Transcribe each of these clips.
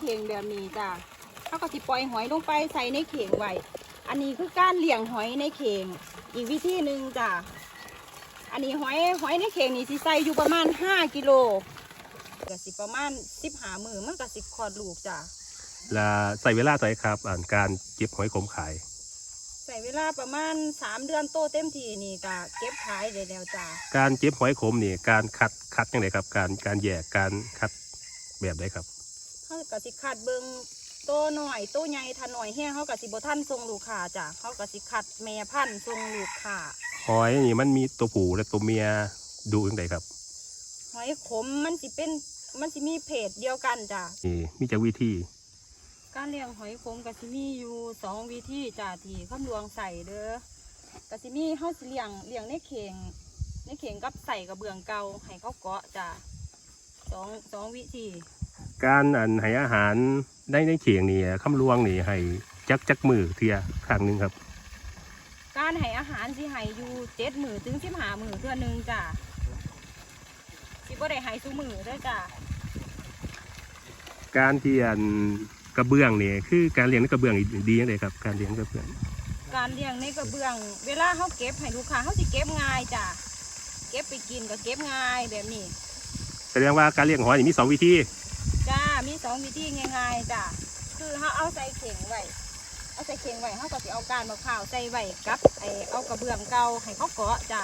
เข่งแบบนี้จ้ะเขาก็สิปล่อยหอยลงไปใส่ในเข่งไว้ อันนี้คือการเลี้ยงหอยในเข่ง อีกวิธีหนึ่งจ้ะ อันนี้หอยหอยในเข่งนี่สิใส่อยู่ประมาณ 5กิโลก็สิประมาณ15มือมันก็สิคลอดลูกจ้ะและใส่เวลาใส่ครับอ่านการเก็บหอยขมขายใส่เวลาประมาณ 3 เดือนโตเต็มทีนี่ก็เก็บขายได้แล้วจ้ะการเก็บหอยขมนี่การคัดคัดยังไงครับ การการแยกการคัดแบบไหนครับ เขาก็สิคัดเบิงโตหน่อยโตใหญ่ถ้าหน่อยแห้งเขาก็สิบ่ทันทรงลูกค้าจ้ะเขาก็สิคัดแม่พันธุ์ทรงลูกค้าหอยนี่มันมีตัวผู้และตัวเมียดูยังไงครับ หอยขมมันสิเป็นมันสิมีเพศเดียวกันจ้ะนี่มีจากวิธีการเลี้ยงหอยขมก็สิมีอยู่สองวิธีจ้ะที่คำลวงใส่เด้อก็สิมีเฮาสิเลี้ยงเลี้ยงในเข่งในเข่งกับใส่กระเบื้องเก่าให้เขาเกาะจ้ะสองสองวิธี การอันให้อาหารได้ในเขียงนี่คำลวงนี่ให้จักจักมือเทียครั้งหนึ่งครับ การให้อาหารสิให้อยู่เจ็ดมือถึงสิบห้ามือเทื่อหนึงจ้ะสิบ่ได้ให้ซุมือเด้อจ้ะการที่อันกระเบื้องนี่คือการเลี้ยงในกระเบื้องนี่ดียังไงครับ การเลี้ยงกระเบื้อง การเลี้ยงในกระเบื้อง เวลาเขาเก็บให้ลูกค้าเขาสิเก็บง่ายจ้ะเก็บไปกินก็เก็บง่ายแบบนี้แสดงว่าการเลี้ยงหอยนี่มีสองวิธี จ้า มีสองวิธีง่ายๆจ้ะคือเขาเอาใส่เข่งไว้เอาใส่เข่งไว้เขาก็จะเอาการมะพร้าวใส่ไว้กับไอเอากระเบื้องเก่าให้เขาเกาะจ้ะ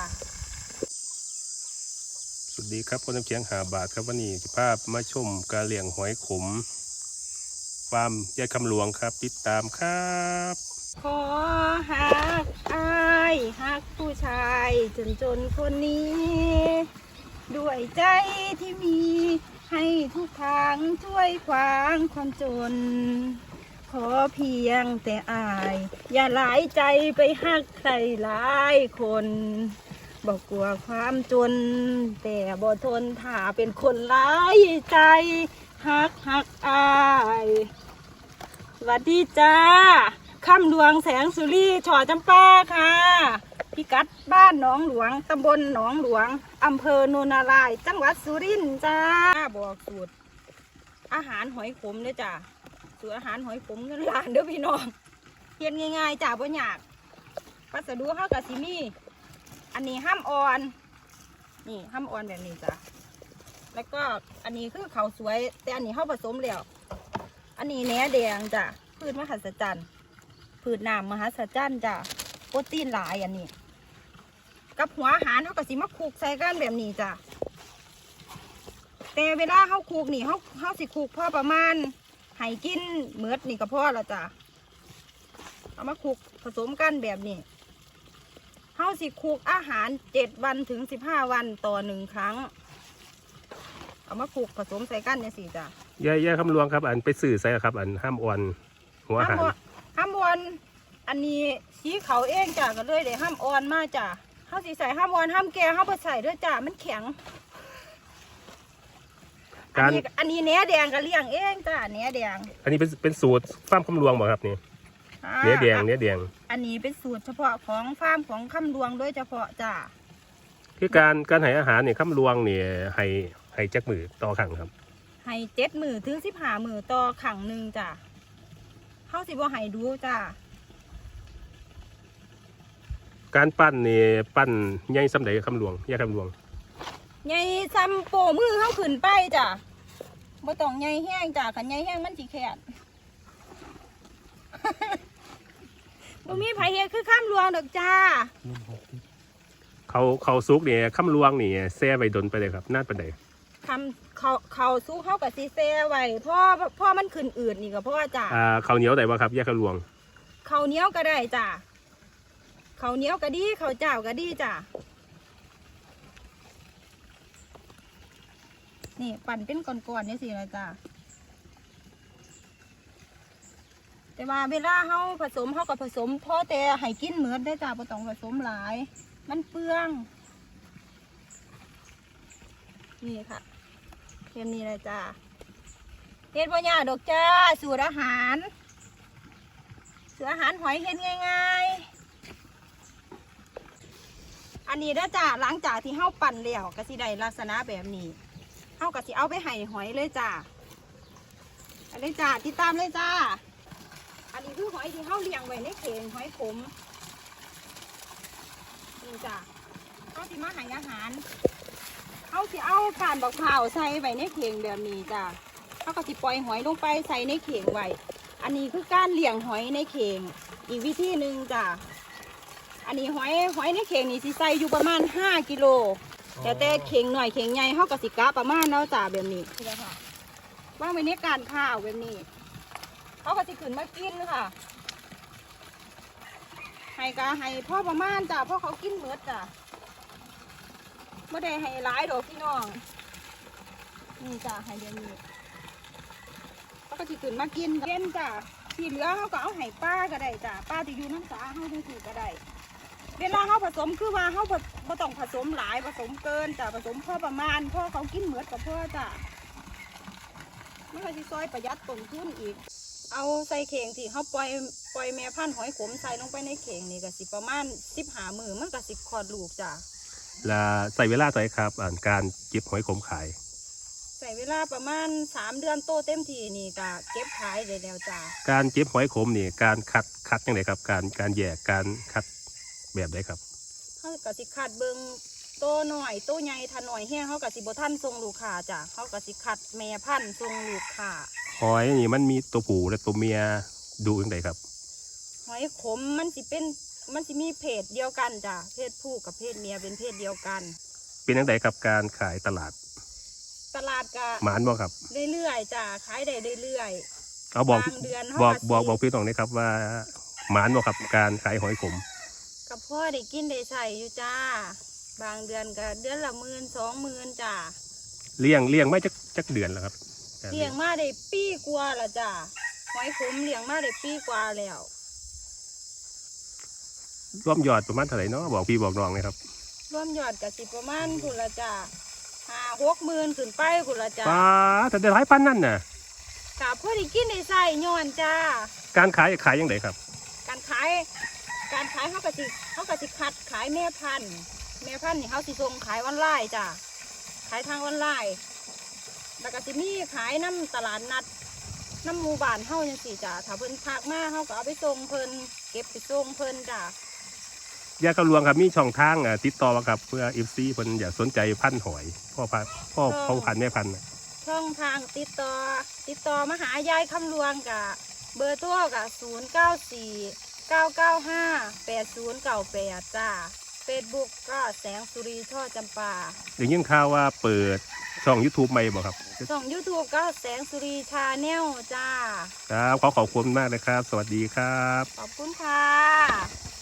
สวัสดีครับคนน้ำเชียงหาบาทครับวันนี้จะพามาชมการเลี้ยงหอยขมฟาร์มยายคำหลวงครับ ติดตามครับ ขอหักอายหักผู้ชายจนจนๆคนนี้ ด้วยใจที่มีให้ทุกทางช่วยขวางความจน ขอเพียงแต่อาย อย่าหลายใจไปหักใครหลายคนบอกกลัวความจน แต่บ่ทนถ้าเป็นคนร้ายใจหักหักอายสวัสดีจ้าค่ำหลวงแสงสุรีฉอจำปาค่ะ พิกัดบ้านหนองหลวงตำบลหนองหลวงอำเภอโนนาราย จังหวัดสุรินทร์จ้าบอกสูตร อาหารหอยขมเด้อจ้าสูตรอาหารหอยขมเงินล้านเด้อพี่น้องเฮ็ดง่ายๆจ้าบ่ยากวัสดุเฮากะสิมี่อันนี้ห้ามอ่อน นี่ห้ามอ่อนแบบนี้จ้ะแล้วก็อันนี้คือเขาสวย แต่อันนี้เฮาผสมแล้ว อันนี้แหนแดงจ้ะพืชมหัศจรรย์พืชน้ำมหัศจรรย์จ้ะโปรตีนหลายอันนี้ กับหัวอาหารเขาก็สิมาคลุกใส่กันแบบนี้จ้ะแต่เวลาเขาคลุกนี่เขาเขาสิคลุกพอประมาณให้กินเมือดนี่ก็พอและจ้ะเอามาคลุกผสมกันแบบนี้เขาสิคลุกอาหารเจ็ดวันถึงสิบห้าวันต่อหนึ่งครั้ง เอามาคลุกผสมใส่กันเนี่ยสิจ้ะยายยายคำหลวงครับ อันไปสื่อใส่ครับ อันห้ามอ่อนหัวอาหารห้ามวห้ามวันอันนี้สีเขาเองจ้ะก็เลยเดี๋ยวห้ามอ่อนมาจ้ะเขาสีใส่ห้ามอ่อนห้ามแก่ห้ามไปใส่ด้วยจ้ะมันแข็ง อัการนนี้อันนี้เนื้อแดงก็เลี้ยงเองจ้ะเนื้อแดงอันนี้เป็นเป็นสูตรฟาร์มคำหลวงบ่ครับนี่อ่าเนื้อแดงเนื้อแดงอันนี้เป็นสูตรเฉพาะของฟาร์มของคำดวงโดยเฉพาะจ้ะคือการการให้อาหารเนี่ยคำหลวงเนี่ยให้ให้จักมือต่อครั้งครับ ให้เจ็ดมือถึงสิบห้ามือต่อขังหนึ่งจ้ะเขาสิบ่ให้ดูจ้ะ การปั้นนี่ปั้นใหญ่สำใดคำหลวงยายคำหลวงใหญ่ซ้ำโปมือเขาขึ้นไปจ้ะบ่ต้องใหญ่แห้งจ้ะขันใหญ่แห้งมันสิแขนบ่มีไผเฮ็ดคือข้ามหลวงดอกจ้า เขาเขาซุกเนี่ยคำหลวงนี่แซ่ไว้ดนไปเลยครับน่าเป็นไดทำเขาเขาสู้เขากับซีเซ่ไว้พ่อพ่อมันขึ้นอืดนี่ก็เพราะว่าจ้าอ่าข้าวเหนียวได้บ่ครับยายคำหลวง เขาวเหนี้ยวก็ได้จ้า เขาวเหนี้ยวก็ดีเขาวเจ้าก็ดีจ้านี่ปั่นเป็นก้อนๆนี่สิละจ้าแต่ว่าเวลาเขาผสมเขาก็ผสมพ่อแต่ให้กินเหมือนได้จ้าบ่ต้องผสมหลาย มันเปลือง นี่ค่ะเทียมนี้เลยจ้าเฮ็ดบ่ยาดอกจ้า สูตรอาหาร สูตรอาหารหอยเฮ็ดง่าย ๆ อันนี้เด้อจ้าหลังจากที่เฮาปั่นแล้วก็สิได้ลักษณะแบบนี้เฮาก็สิเอาไปให้หอยเลยจ้าอันนี้จ้าติดตามเลยจ้า อันนี้คือหอยที่เขาเลี้ยงไว้ในเข่งหอยขมนี่จ้าเขาสิมาใหายอาหารเขาสิเอาการบักเผาวใส่ไว้ในเข่งแบบนี้จ้าเขาก็สิปล่อยหอยลงไปใส่ในเข่งไว้อันนี้คือการเลี้ยงหอยในเข่งอีกวิธีหนึ่งจ้า อันนี้หอยหอยในเข่งนี่สิใส่อยู่ประมาณ 5กิโลแต่แต่เข่งหน่อยเข่งใหญ่เขาก็สิกะประมาณเนาะจ้าแบบนี้ว่างไว้ในการข้าวแบบนี้เขาก็จะขึ้นมากินค่ะให้กะให้พ่อประมาณจ้ะพ่อเขากินเบิดจ้ะไม่ได้ให้หลายดอกพี่น้องนี่จ้ะให้เดี๋ยวนี้เขาก็จะขึ้นมากินเย็นจ้ะที่เหลือเขาก็เอาให้ป้าก็ได้จ้ะป้าที่อยู่น้ำสาเขาดูถูกก็ได้ เวลาเขาผสมคือว่าเขาบ่บ่ต้องผสมหลายผสมเกินจ้ะผสมพ่อประมาณพ่อเขากินเหมือดกับพ่อจ้ะไม่ค่อยสิซอยประหยัดต้นทุนอีก เอาใส่เข่งที่เขาปล่อยปล่อยแม่พันธุ์หอยขมใส่ลงไปในเข่งนี่ก็สิประมาณสิบหามือมันก็สิคลอดลูกจ้ะและใส่เวลาใส่ครับอ่านการเก็บหอยขมขาย ใส่เวลาประมาณสามเดือนโตเต็มทีนี่ก็เก็บขายได้แล้วจ้ะการเก็บหอยขมนี่การคัดคัดยังไงครับ การการแยกการคัด แบบใดครับเขาก็สิคัดเบิงโตหน่อยโตใหญ่ถ้าหน่อยแห้งเขาก็สิบ่ทันทรงลูกค้าจ้ะเขาก็สิคัดแม่พันธุ์ทรงลูกค้าหอยนี่มันมีตัวผู้และตัวเมียดูยังไงครับ หอยขมมันสิเป็นมันสิมีเพศเดียวกันจ้ะเพศผู้กับเพศเมียเป็นเพศเดียวกัน เป็นยังไงครับการขายตลาด ตลาดก็หมานบ่ครับเรื่อยๆจ้ะขายได้เรื่อยเอาบอกบางเดือนเขาบอกก็สิบอกบอกพี่ตองนะครับว่าหมานบ่ครับการขายหอยขมๆ กับพ่อได้กินได้ใส่อยู่จ้า บางเดือนก็เดือนละหมื่นสองหมื่นจ้ะเลี้ยงเลี้ยงไม่จักจักเดือนแล้วครับการเลี้ยงมาได้ปีกว่าและจ้ะหอยขมเลี้ยงมาได้ปีกว่าแล้วร่วมยอดประมาณเท่าไหร่เนาะบอกพี่บอกน้องนะครับรวมยอดกับสิประมาณคุณละจ้ะห้าหกหมื่นขึ้นไปคุณละจ้ะป้าแต่ได้หลายพันนั่นน่ะกับพ่อได้กินได้ใส่ย้อนจ้าการขายขายยังไงครับ การขาย การขายเขากะสิเขากะสิคัดขายแม่พันธุ์แม่พันธุ์นี่เขาสิส่งขายออนไลน์จ้ะขายทางออนไลน์แล้วก็สิมีขายน้ำตลาดนัดน้ำหมู่บ้านเฮาจังสี่จ้ะถ้าเพิ่นพักมาเฮาก็เอาไปส่งเพิ่นเก็บไปส่งเพิ่นจ้ะยากระลวงครับมีช่องทางอะติดต่อมาครับเพื่อเอฟซีเพิ่นอยากสนใจพันธุ์หอยพ่อพันธุ์พ่อพ่อพันธุ์แม่พันธุ์น่ะช่องทางติดต่อติดต่อมาหายายคำลวงกะเบอร์ตัวกะศูนย์เก้าสี่ เก้าเก้าห้าแปดศูนย์เก้าแปดจ้าเฟซบุ๊กก็แสงสุรีช่อจำปาเดี๋ยวยิ่งข่าวว่าเปิดช่อง YouTube ใหม่บ่ครับช่อง YouTube ก็แสงสุรีชาแนลจ้า ครับขอขอบคุณมากนะครับ สวัสดีครับ ขอบคุณค่ะ